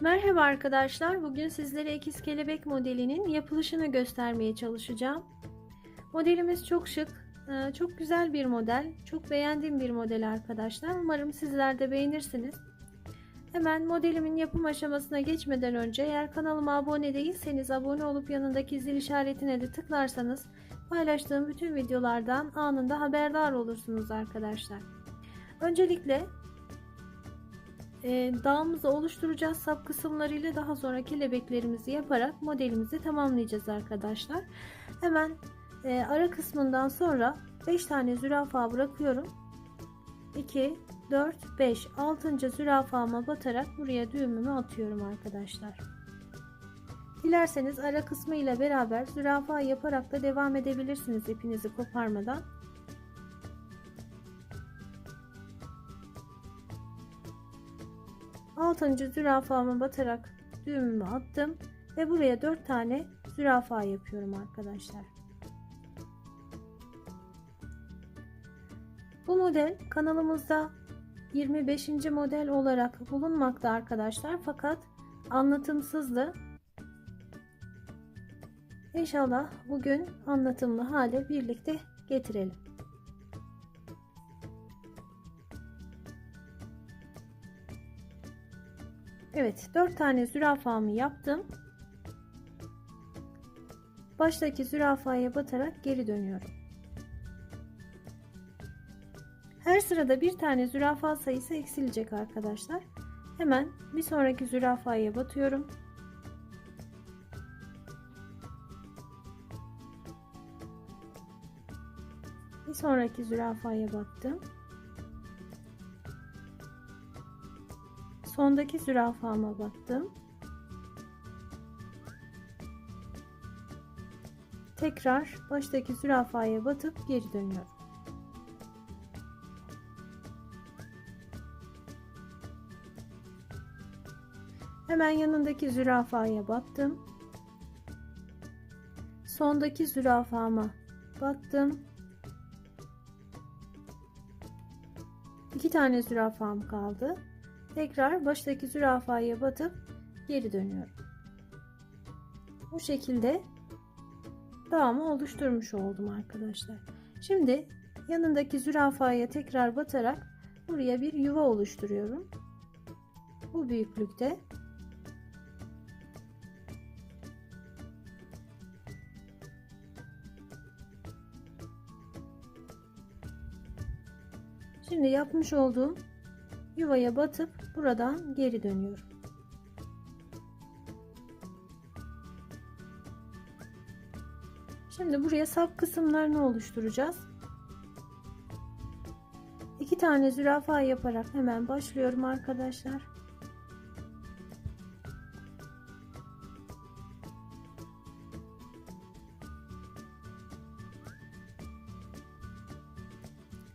Merhaba arkadaşlar. Bugün sizlere ikiz kelebek modelinin yapılışını göstermeye çalışacağım. Modelimiz çok şık, e, çok güzel bir model. Çok beğendiğim bir model arkadaşlar. Umarım sizler de beğenirsiniz. Hemen modelimin yapım aşamasına geçmeden önce eğer kanalıma abone değilseniz abone olup yanındaki zil işaretine de tıklarsanız paylaştığım bütün videolardan anında haberdar olursunuz arkadaşlar. Öncelikle dağımızı oluşturacağız sap kısımlarıyla daha sonra kelebeklerimizi yaparak modelimizi tamamlayacağız arkadaşlar. Hemen e, ara kısmından sonra 5 tane zürafa bırakıyorum. 2, 4, 5, 6. zürafama batarak buraya düğümümü atıyorum arkadaşlar. Dilerseniz ara kısmı ile beraber zürafa yaparak da devam edebilirsiniz ipinizi koparmadan. Altıncı zürafama batarak düğümümü attım ve buraya 4 tane zürafa yapıyorum arkadaşlar. Bu model kanalımızda 25. model olarak bulunmakta arkadaşlar fakat anlatımsızdı. İnşallah bugün anlatımlı hale birlikte getirelim. Evet 4 tane zürafamı yaptım. Baştaki zürafaya batarak geri dönüyorum. Her sırada bir tane zürafa sayısı eksilecek arkadaşlar. Hemen bir sonraki zürafaya batıyorum. Bir sonraki zürafaya battım. Sondaki zürafama battım. Tekrar baştaki zürafaya batıp geri dönüyorum. Hemen yanındaki zürafaya battım. Sondaki zürafama battım. İki tane zürafam kaldı. Tekrar baştaki zürafaya batıp geri dönüyorum. Bu şekilde dağımı oluşturmuş oldum arkadaşlar. Şimdi yanındaki zürafaya tekrar batarak buraya bir yuva oluşturuyorum. Bu büyüklükte. Şimdi yapmış olduğum yuvaya batıp buradan geri dönüyorum. Şimdi buraya sap kısımlarını oluşturacağız. İki tane zürafa yaparak hemen başlıyorum arkadaşlar.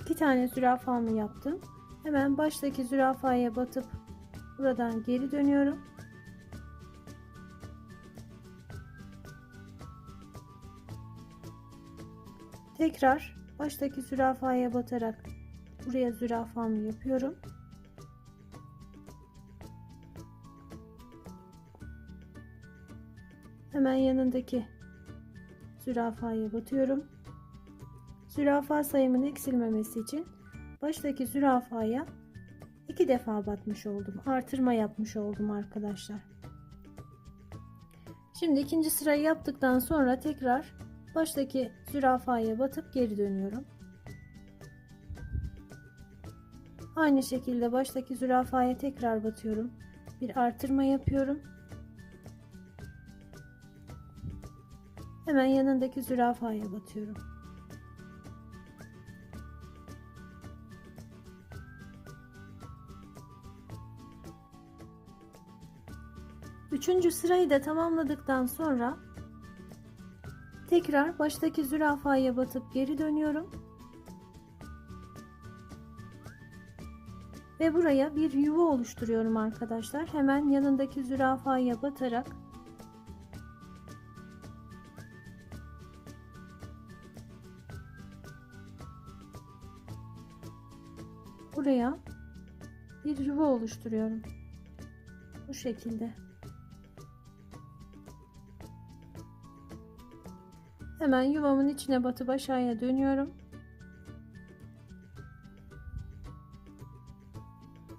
İki tane zürafamı yaptım. Hemen baştaki zürafaya batıp buradan geri dönüyorum. Tekrar baştaki zürafaya batarak buraya zürafamı yapıyorum. Hemen yanındaki zürafaya batıyorum. Zürafa sayımın eksilmemesi için baştaki zürafaya iki defa batmış oldum. Artırma yapmış oldum arkadaşlar. Şimdi ikinci sırayı yaptıktan sonra tekrar baştaki zürafaya batıp geri dönüyorum. Aynı şekilde baştaki zürafaya tekrar batıyorum. Bir artırma yapıyorum. Hemen yanındaki zürafaya batıyorum. Üçüncü sırayı da tamamladıktan sonra tekrar baştaki zürafaya batıp geri dönüyorum. Ve buraya bir yuva oluşturuyorum arkadaşlar. Hemen yanındaki zürafaya batarak buraya bir yuva oluşturuyorum. Bu şekilde. Hemen yuvamın içine batıp aşağıya dönüyorum.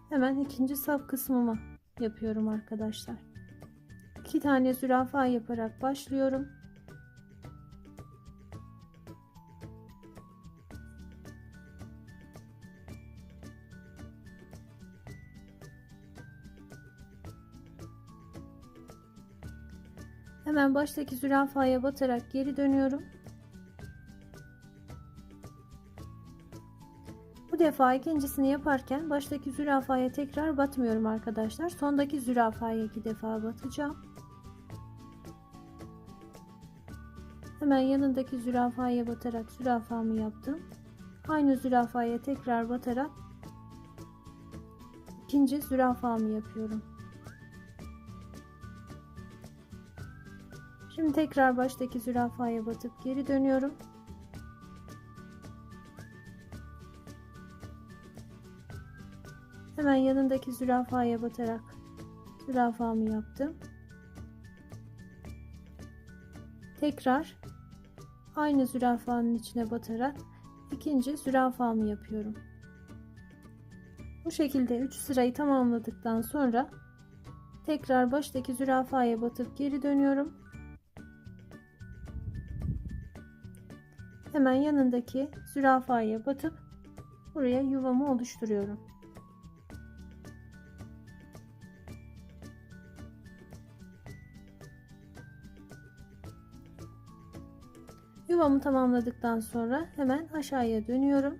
Hemen ikinci sap kısmıma yapıyorum arkadaşlar. İki tane zürafa yaparak başlıyorum. Hemen baştaki zürafaya batarak geri dönüyorum. Bu defa ikincisini yaparken baştaki zürafaya tekrar batmıyorum arkadaşlar. Sondaki zürafaya iki defa batacağım. Hemen yanındaki zürafaya batarak zürafamı yaptım. Aynı zürafaya tekrar batarak ikinci zürafamı yapıyorum. Şimdi tekrar baştaki zürafaya batıp geri dönüyorum. Hemen yanındaki zürafaya batarak zürafamı yaptım. Tekrar aynı zürafanın içine batarak ikinci zürafamı yapıyorum. Bu şekilde 3 sırayı tamamladıktan sonra tekrar baştaki zürafaya batıp geri dönüyorum. Hemen yanındaki zürafaya batıp buraya yuvamı oluşturuyorum. Yuvamı tamamladıktan sonra hemen aşağıya dönüyorum.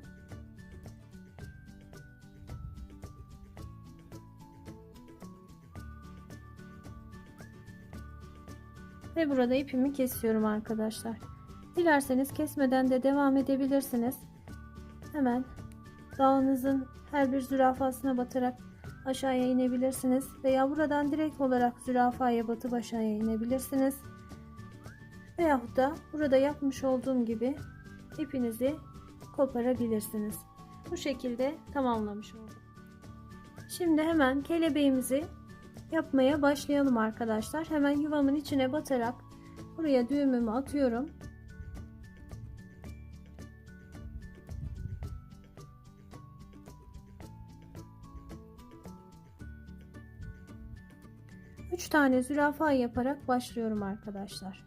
Ve burada ipimi kesiyorum arkadaşlar. Dilerseniz kesmeden de devam edebilirsiniz. Hemen dağınızın her bir zürafasına batarak aşağıya inebilirsiniz. Veya buradan direkt olarak zürafaya batıp aşağıya inebilirsiniz. Veyahut da burada yapmış olduğum gibi ipinizi koparabilirsiniz. Bu şekilde tamamlamış oldum. Şimdi hemen kelebeğimizi yapmaya başlayalım arkadaşlar. Hemen yuvamın içine batarak buraya düğümümü atıyorum. Tane zürafa yaparak başlıyorum arkadaşlar.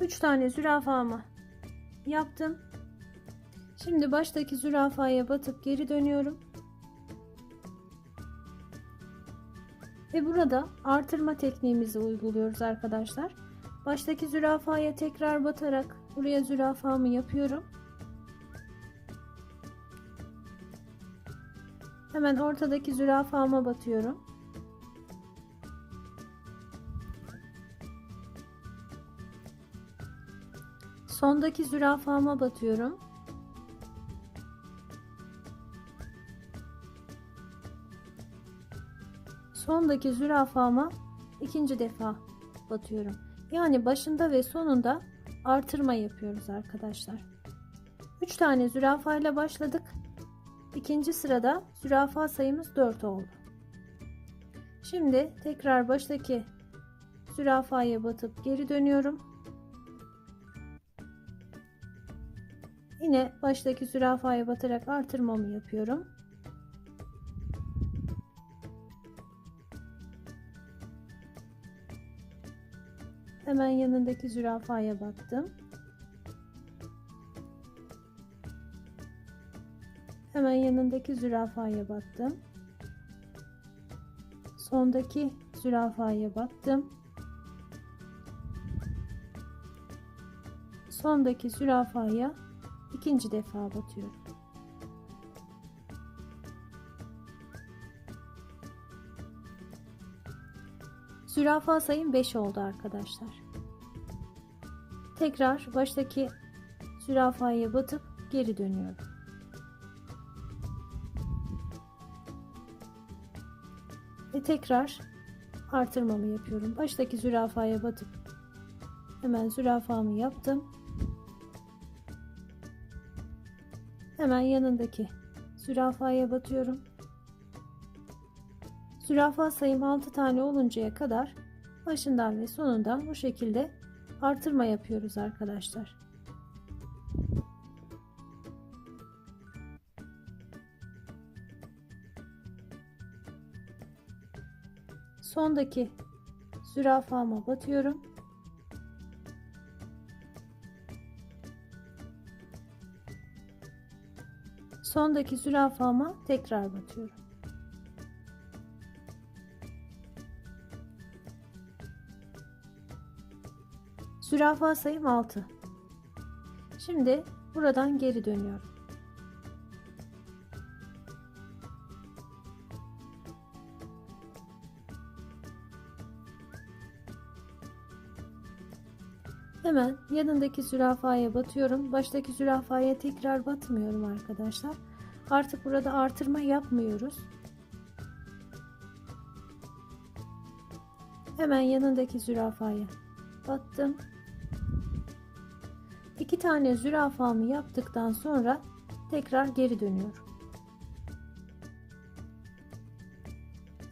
Üç tane zürafamı yaptım. Şimdi baştaki zürafaya batıp geri dönüyorum. Ve burada artırma tekniğimizi uyguluyoruz arkadaşlar. Baştaki zürafaya tekrar batarak buraya zürafamı yapıyorum. Hemen ortadaki zürafama batıyorum. Sondaki zürafama batıyorum. Sondaki zürafama ikinci defa batıyorum. Yani başında ve sonunda artırma yapıyoruz arkadaşlar. 3 tane zürafa ile başladık. İkinci sırada zürafa sayımız 4 oldu. Şimdi tekrar baştaki zürafaya batıp geri dönüyorum. Yine baştaki zürafaya batarak artırmamı yapıyorum. Hemen yanındaki zürafaya baktım. Hemen yanındaki zürafaya baktım. Sondaki zürafaya baktım. Sondaki zürafaya ikinci defa batıyorum. Zürafa sayım 5 oldu arkadaşlar. Tekrar baştaki zürafaya batıp geri dönüyorum. Ve tekrar artırmamı yapıyorum. Baştaki zürafaya batıp hemen zürafamı yaptım. Hemen yanındaki zürafaya batıyorum. Zürafa sayım 6 tane oluncaya kadar başından ve sonundan bu şekilde artırma yapıyoruz arkadaşlar. Sondaki zürafama batıyorum. Sondaki zürafama tekrar batıyorum. Zürafa sayım 6. Şimdi buradan geri dönüyorum. Hemen yanındaki zürafaya batıyorum. Baştaki zürafaya tekrar batmıyorum arkadaşlar. Artık burada artırma yapmıyoruz. Hemen yanındaki zürafaya battım. Tane zürafamı yaptıktan sonra tekrar geri dönüyorum.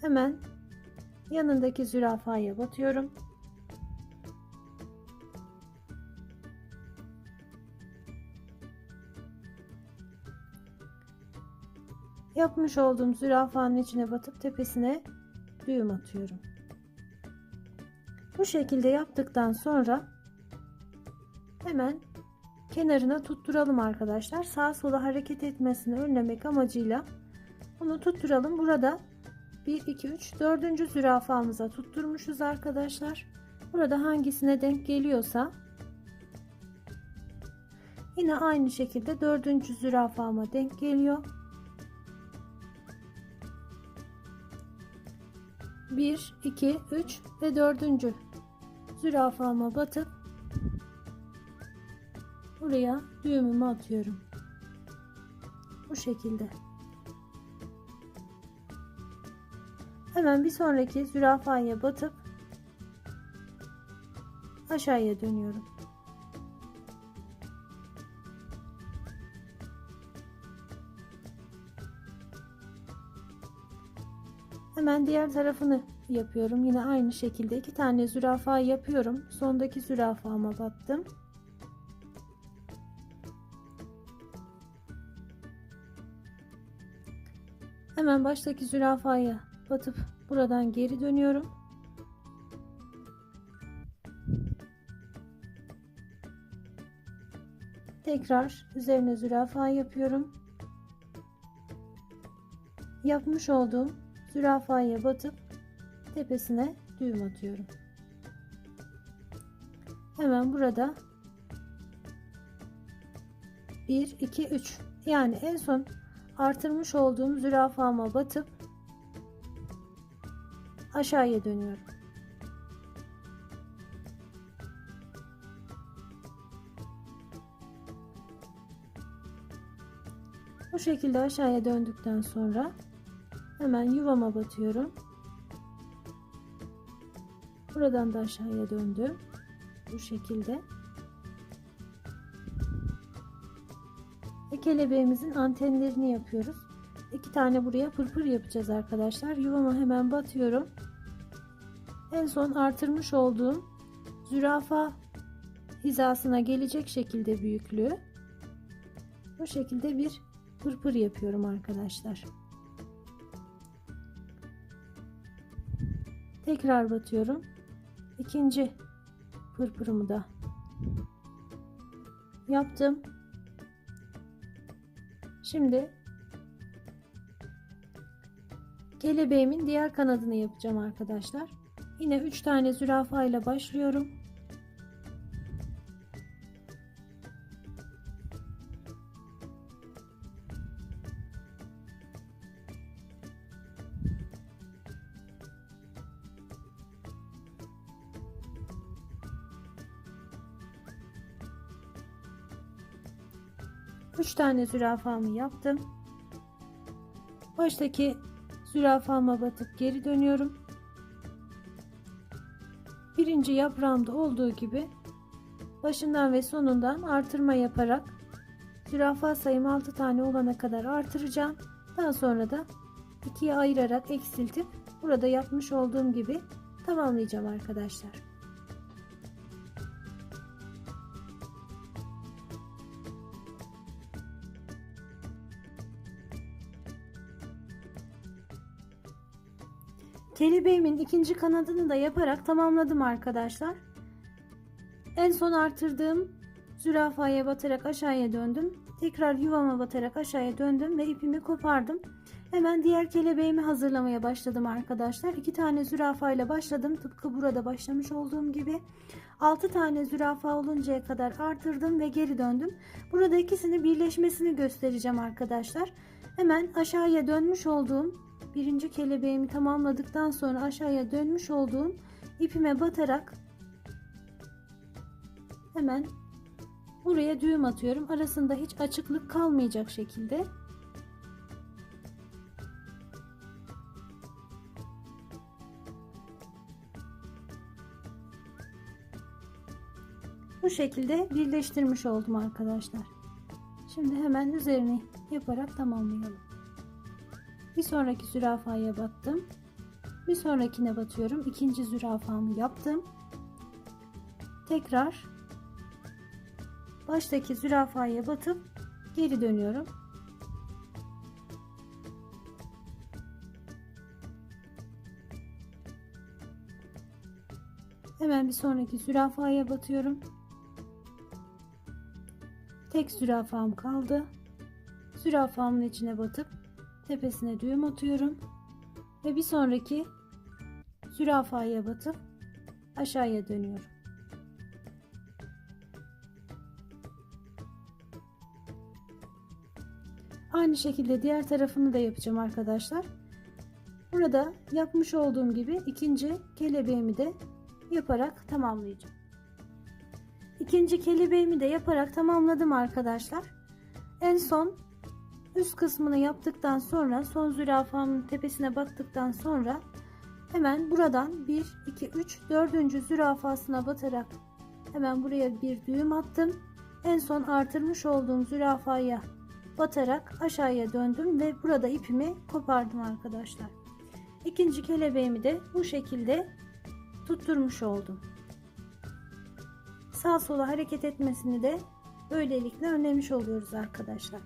Hemen yanındaki zürafaya batıyorum. Yapmış olduğum zürafanın içine batıp tepesine düğüm atıyorum. Bu şekilde yaptıktan sonra hemen kenarına tutturalım arkadaşlar. Sağa sola hareket etmesini önlemek amacıyla bunu tutturalım. Burada 1 2 3 4. zürafamıza tutturmuşuz arkadaşlar. Burada hangisine denk geliyorsa yine aynı şekilde 4. zürafama denk geliyor. 1 2 3 ve 4. zürafama batıp buraya düğümümü atıyorum. Bu şekilde. Hemen bir sonraki zürafaya batıp aşağıya dönüyorum. Hemen diğer tarafını yapıyorum. Yine aynı şekilde iki tane zürafa yapıyorum. Sondaki zürafama battım. Hemen baştaki zürafaya batıp buradan geri dönüyorum. Tekrar üzerine zürafa yapıyorum. Yapmış olduğum zürafaya batıp tepesine düğüm atıyorum. Hemen burada 1 2 3 yani en son artırmış olduğum zürafama batıp aşağıya dönüyorum. Bu şekilde aşağıya döndükten sonra hemen yuvama batıyorum. Buradan da aşağıya döndüm. Bu şekilde. Kelebeğimizin antenlerini yapıyoruz. İki tane buraya pırpır yapacağız arkadaşlar. Yuvama hemen batıyorum. En son artırmış olduğum zürafa hizasına gelecek şekilde büyüklüğü. Bu şekilde bir pırpır yapıyorum arkadaşlar. Tekrar batıyorum. İkinci pırpırımı da yaptım. Şimdi kelebeğimin diğer kanadını yapacağım arkadaşlar. Yine 3 tane zürafa ile başlıyorum. Tane zürafamı yaptım. Baştaki zürafama batıp geri dönüyorum. Birinci yaprağımda olduğu gibi başından ve sonundan artırma yaparak zürafa sayım 6 tane olana kadar artıracağım. Daha sonra da ikiye ayırarak eksiltip burada yapmış olduğum gibi tamamlayacağım arkadaşlar. Kelebeğimin ikinci kanadını da yaparak tamamladım arkadaşlar. En son artırdığım zürafaya batarak aşağıya döndüm. Tekrar yuvama batarak aşağıya döndüm ve ipimi kopardım. Hemen diğer kelebeğimi hazırlamaya başladım arkadaşlar. İki tane zürafa ile başladım. Tıpkı burada başlamış olduğum gibi. 6 tane zürafa oluncaya kadar artırdım ve geri döndüm. Burada ikisini birleşmesini göstereceğim arkadaşlar. Hemen aşağıya dönmüş olduğum birinci kelebeğimi tamamladıktan sonra aşağıya dönmüş olduğum ipime batarak hemen buraya düğüm atıyorum. Arasında hiç açıklık kalmayacak şekilde. Bu şekilde birleştirmiş oldum arkadaşlar. Şimdi hemen üzerine yaparak tamamlayalım. Bir sonraki zürafaya battım. Bir sonrakine batıyorum. İkinci zürafamı yaptım. Tekrar baştaki zürafaya batıp geri dönüyorum. Hemen bir sonraki zürafaya batıyorum. Tek zürafam kaldı. Zürafamın içine batıp tepesine düğüm atıyorum ve bir sonraki zürafaya batıp aşağıya dönüyorum. Aynı şekilde diğer tarafını da yapacağım arkadaşlar. Burada yapmış olduğum gibi ikinci kelebeğimi de yaparak tamamlayacağım. İkinci kelebeğimi de yaparak tamamladım arkadaşlar. En son üst kısmını yaptıktan sonra son zürafamın tepesine baktıktan sonra hemen buradan 1 2 3 4. zürafasına batarak hemen buraya bir düğüm attım. En son artırmış olduğum zürafaya batarak aşağıya döndüm ve burada ipimi kopardım arkadaşlar. İkinci kelebeğimi de bu şekilde tutturmuş oldum. Sağ sola hareket etmesini de böylelikle önlemiş oluyoruz arkadaşlar.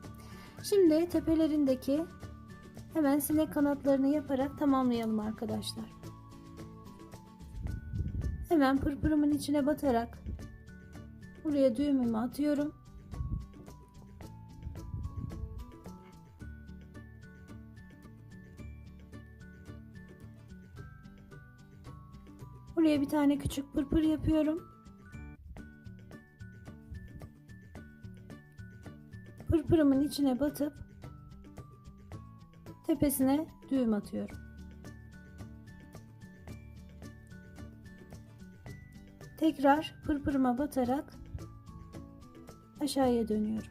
Şimdi tepelerindeki hemen sinek kanatlarını yaparak tamamlayalım arkadaşlar. Hemen pırpırımın içine batarak buraya düğümümü atıyorum. Buraya bir tane küçük pırpır yapıyorum. Pırpırımın içine batıp tepesine düğüm atıyorum. Tekrar pırpırıma batarak aşağıya dönüyorum.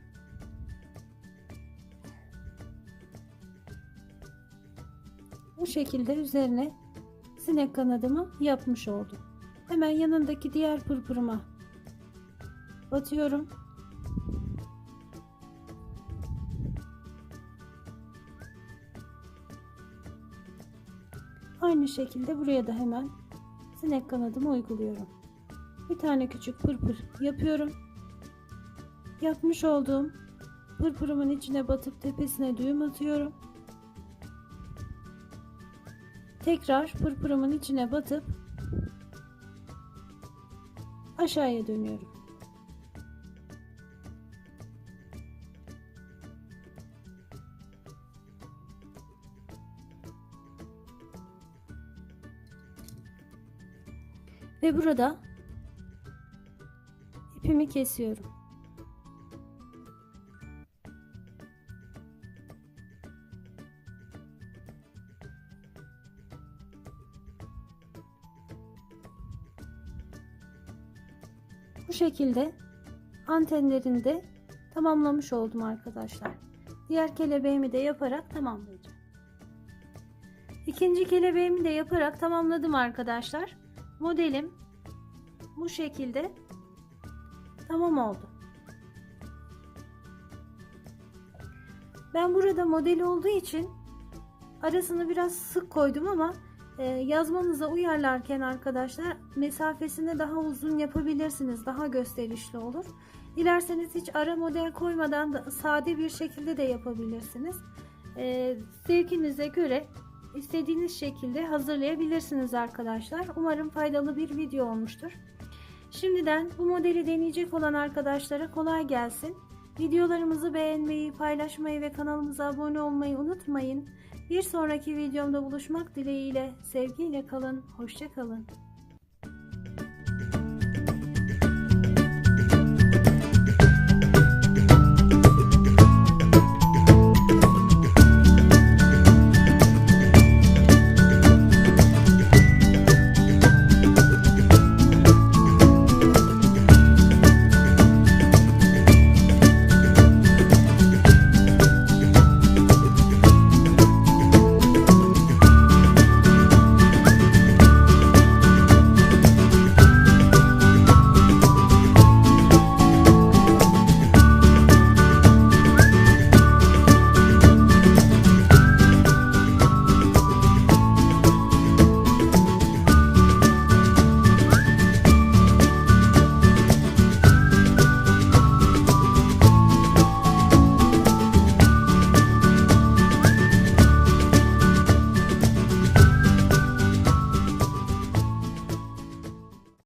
Bu şekilde üzerine sinek kanadımı yapmış oldum. Hemen yanındaki diğer pırpırıma batıyorum. Aynı şekilde buraya da hemen sinek kanadımı uyguluyorum. Bir tane küçük pırpır yapıyorum. Yapmış olduğum pırpırımın içine batıp tepesine düğüm atıyorum. Tekrar pırpırımın içine batıp aşağıya dönüyorum. Ve burada ipimi kesiyorum. Bu şekilde antenlerini de tamamlamış oldum arkadaşlar. Diğer kelebeğimi de yaparak tamamlayacağım. İkinci kelebeğimi de yaparak tamamladım arkadaşlar. Modelim bu şekilde tamam oldu. Ben burada model olduğu için arasını biraz sık koydum ama e, yazmanıza uyarlarken arkadaşlar mesafesini daha uzun yapabilirsiniz. Daha gösterişli olur. Dilerseniz hiç ara model koymadan da sade bir şekilde de yapabilirsiniz. E, zevkinize göre istediğiniz şekilde hazırlayabilirsiniz arkadaşlar. Umarım faydalı bir video olmuştur. Şimdiden bu modeli deneyecek olan arkadaşlara kolay gelsin. Videolarımızı beğenmeyi, paylaşmayı ve kanalımıza abone olmayı unutmayın. Bir sonraki videomda buluşmak dileğiyle sevgiyle kalın, hoşça kalın.